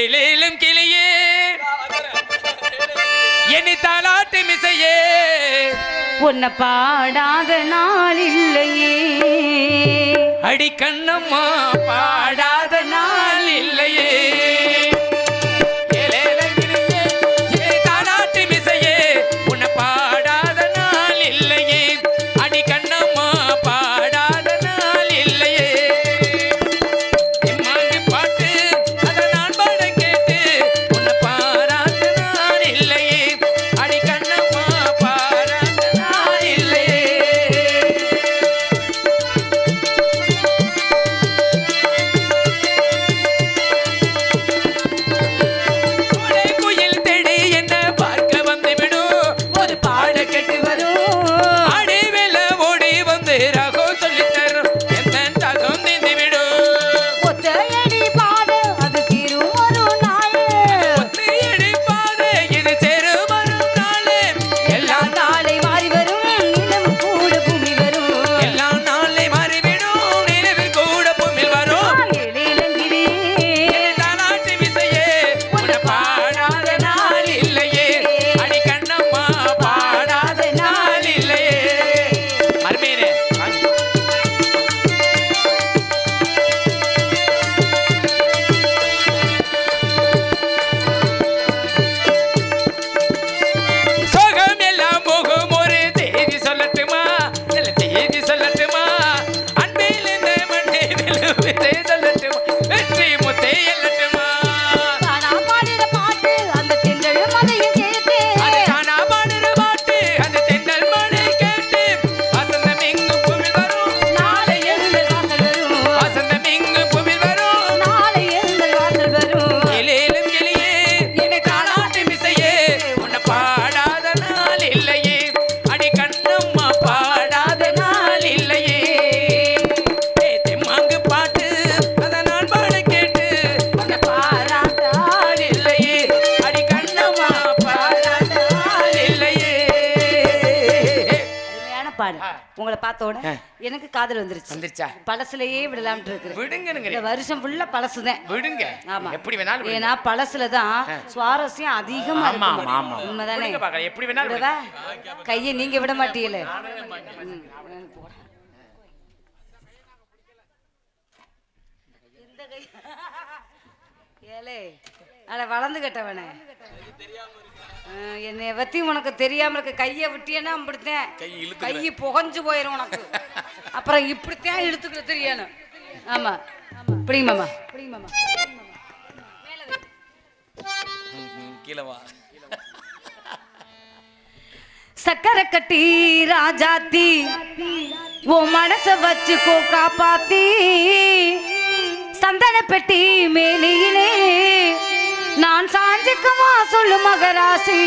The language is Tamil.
இலையிலும் கிளியே. என்னை தாளாட்டு மிசையே. உன்னை பாடாத நாள் இல்லையே. அடிக்கண்ணம்மா பாடாத நாள் உங்களை பார்த்த உடனே எனக்கு காதல் வந்துருச்சு. வந்துருச்சா? பழசுலயே விடலாம்னு இருக்கு விடுங்க வருஷம் ஃபுல்லா பழசுதான். விடுங்க. ஆமா. எப்படி வேணாலும் ஏன்னா பழசுலதான் சுவாரஸ்யம் அதிகமா இருக்கும். உண்மைதானே? எப்படி வேணாலும் கையை நீங்க விட மாட்டீங்களே? இந்த கை அட வளர்ந்து கட்டவனே. என்னை பத்தி உனக்கு தெரியாம இருக்க கையை விட்டியன்னா அப்படித்தேன். கை புகஞ்சு போயிரும் உனக்கு. அப்புறம் இப்படித்தான் இழுத்துக்கிற தெரியணும். ஆமா. பிடிங்க மாமா. பிடிங்க மாமா. கீழவா சக்கரை கட்டி ராஜாத்தி ஓ மனச வச்சுக்கோ காப்பாத்தி சந்தன பெட்டி மேலியிலே நான் சாஞ்சுக்குமா சொல்லு மகராசி.